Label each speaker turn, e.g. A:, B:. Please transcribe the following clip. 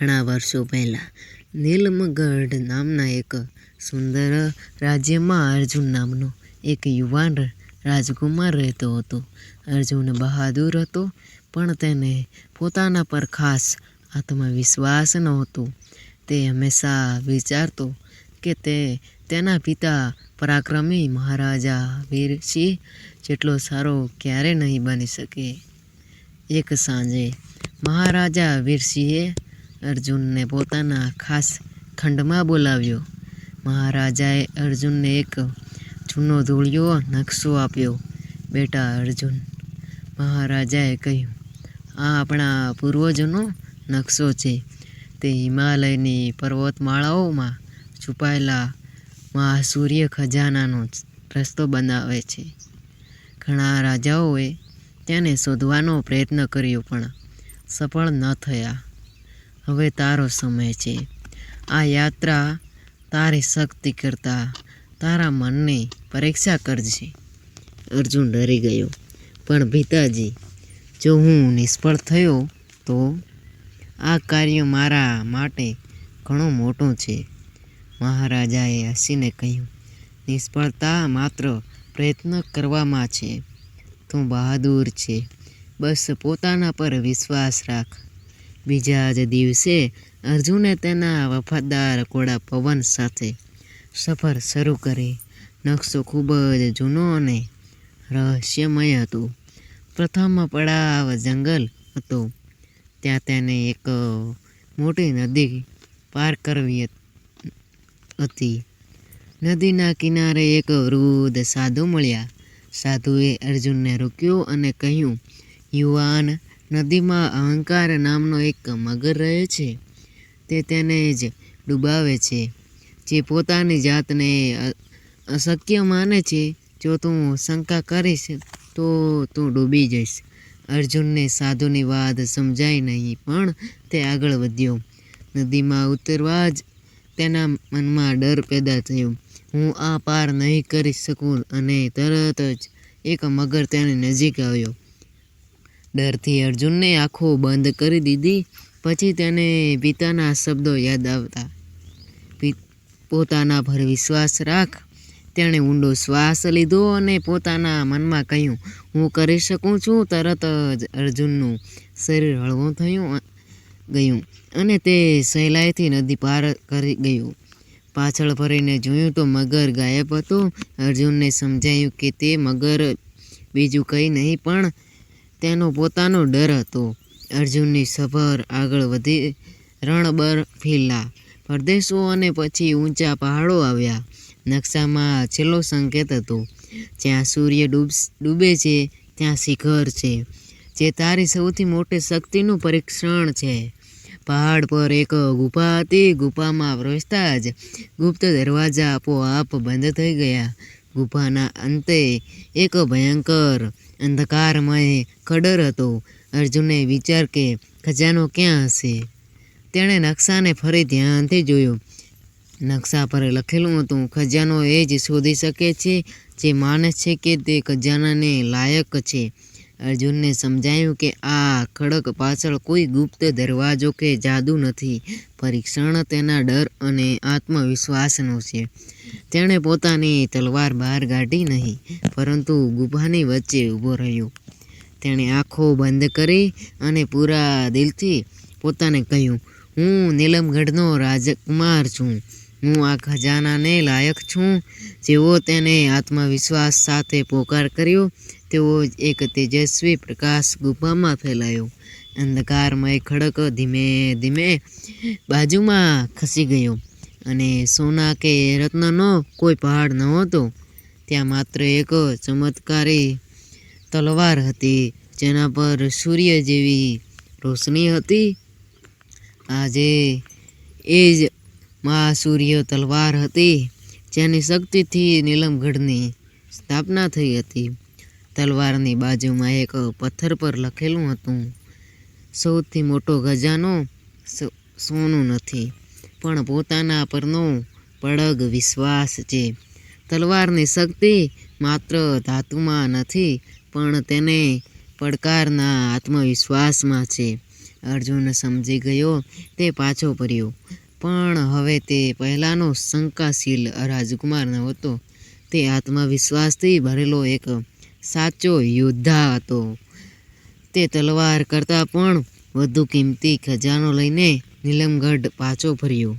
A: ઘણા વર્ષો પહેલાં નીલમગઢ નામના એક સુંદર રાજ્યમાં અર્જુન નામનો એક યુવાન રાજકુમાર રહેતો હતો. અર્જુન બહાદુર હતો, પણ તેને પોતાના પર ખાસ આત્મવિશ્વાસ નહોતો. તે હંમેશા વિચારતો કે તે તેના પિતા પરાક્રમી મહારાજા વીરસિંહ જેટલો સારો ક્યારે નહીં બની શકે. એક સાંજે મહારાજા વીરસિંહે અર્જુનને પોતાના ખાસ ખંડમાં બોલાવ્યો. મહારાજાએ અર્જુનને એક જૂનો ધૂળિયો નકશો આપ્યો. "બેટા અર્જુન," મહારાજાએ કહ્યું, "આ આપણા પૂર્વજોનો નકશો છે. તે હિમાલયની પર્વતમાળાઓમાં છુપાયેલા મહાસૂર્ય ખજાનાનો રસ્તો બનાવે છે. ઘણા રાજાઓએ તેને શોધવાનો પ્રયત્ન કર્યો પણ સફળ ન થયા. હવે તારો સમય છે. આ યાત્રા તારી શક્તિ કરતાં તારા મનની પરીક્ષા કરશે." અર્જુન ડરી ગયો, "પણ પિતાજી, જો હું નિષ્ફળ થયો તો? આ કાર્ય મારા માટે ઘણું મોટું છે." મહારાજાએ હસીને કહ્યું, "નિષ્ફળતા માત્ર પ્રયત્ન કરવામાં છે. તું બહાદુર છે. બસ પોતાના પર વિશ્વાસ રાખ." બીજા જ દિવસે અર્જુને તેના વફાદાર ઘોડા પવન સાથે સફર શરૂ કરી. નકશો ખૂબ જ જૂનો અને રહસ્યમય હતો. પ્રથમ પડાવ જંગલ હતો. ત્યાં તેને એક મોટી નદી પાર કરવી હતી. નદીના કિનારે એક વૃદ્ધ સાધુ મળ્યા. સાધુએ અર્જુનને રોક્યો અને કહ્યું, "યુવાન, નદીમાં અહંકાર નામનો એક મગર રહે છે. તે તેને જ ડૂબાવે છે. જે પોતાની જાતને અશક્ય માને છે. જો તું શંકા કરીશ તો તું ડૂબી જઈશ." અર્જુનને સાધુની વાત સમજાઈ નહીં પણ તે આગળ વધ્યો. નદીમાં ઉતરવા જ તેના મનમાં ડર પેદા થયો, "હું આ પાર નહીં કરી શકું." અને તરત જ એક મગર તેની નજીક આવ્યો. ડરથી અર્જુનને આંખો બંધ કરી દીધી. પછી તેને પિતાના શબ્દો યાદ આવતા "પોતાના પર વિશ્વાસ રાખ." તેણે ઊંડો શ્વાસ લીધો અને પોતાના મનમાં કહ્યું, "હું કરી શકું છું." તરત જ અર્જુનનું શરીર હળવું થયું ગયું અને તે સહેલાઈથી નદી પાર કરી ગયું પાછળ ફરીને જોયું તો મગર ગાયબ હતો. અર્જુનને સમજાયું કે તે મગર બીજું કંઈ નહીં પણ તેનો પોતાનો ડર હતો. અર્જુનની સભર આગળ વધી. રણ, ફીલા પરદેશો અને પછી ઊંચા પહાડો આવ્યા. નકશામાં છેલ્લો સંકેત હતો, "જ્યાં સૂર્ય ડૂબે છે ત્યાં શિખર છે, જે તારી સૌથી મોટી શક્તિનું પરીક્ષણ છે." પહાડ પર એક ગુફા હતી. ગુફામાં પ્રવેશતા જ ગુપ્ત દરવાજા આપોઆપ બંધ થઈ ગયા. ગુફાના અંતે એક ભયંકર અંધકારમય ખડર હતો. અર્જુને વિચાર કે ખજાનો ક્યાં હશે. તેણે નકશાને ફરી ધ્યાનથી જોયો. નકશા પર લખેલું હતું, "ખજાનો એ જ શોધી શકે છે જે માણસ છે કે તે ખજાનાને લાયક છે." અર્જુનને સમજાયું કે આ ખડક પાછળ કોઈ ગુપ્ત દરવાજો કે જાદુ નથી. પરીક્ષણ તેના ડર અને આત્મવિશ્વાસનું છે. તેણે પોતાની તલવાર બહાર કાઢી નહીં પરંતુ ગુફાની વચ્ચે ઊભો રહ્યો. તેણે આંખો બંધ કરી અને પૂરા દિલથી પોતાને કહ્યું, "હું નીલમગઢનો રાજકુમાર છું. હું આ ખજાનાને લાયક છું." જેવો તેને આત્મવિશ્વાસ સાથે પોકાર કર્યો જ એક તેજસ્વી પ્રકાશ ગુફામાં ફેલાયો. અંધકારમય ખડક ધીમે ધીમે બાજુમાં ખસી ગયો અને સોના કે રત્નનો કોઈ પહાડ નહોતો. ત્યાં માત્ર એક ચમત્કારી તલવાર હતી, જેના પર સૂર્ય જેવી રોશની હતી. આજે એ જ મહાશૂન્ય તલવાર હતી જેની શક્તિથી નીલમગઢની સ્થાપના થઈ હતી. તલવારની બાજુમાં એક પથ્થર પર લખેલું હતું, "સૌથી મોટો ખજાનો સોનું નથી પણ પોતાના પરનો પડગ વિશ્વાસ છે." તલવારની શક્તિ માત્ર ધાતુમાં નથી પણ તેને પડકારના આત્મવિશ્વાસમાં છે. અર્જુન સમજી ગયો તે પાછો ફર્યો પણ હવે તે પહેલાંનો શંકાશીલ રાજકુમાર હતો. તે આત્મવિશ્વાસથી ભરેલો એક સાચો યોદ્ધા હતો. તે તલવાર કરતાં પણ વધુ કિંમતી ખજાનો લઈને નીલમગઢ પાછો ફર્યો.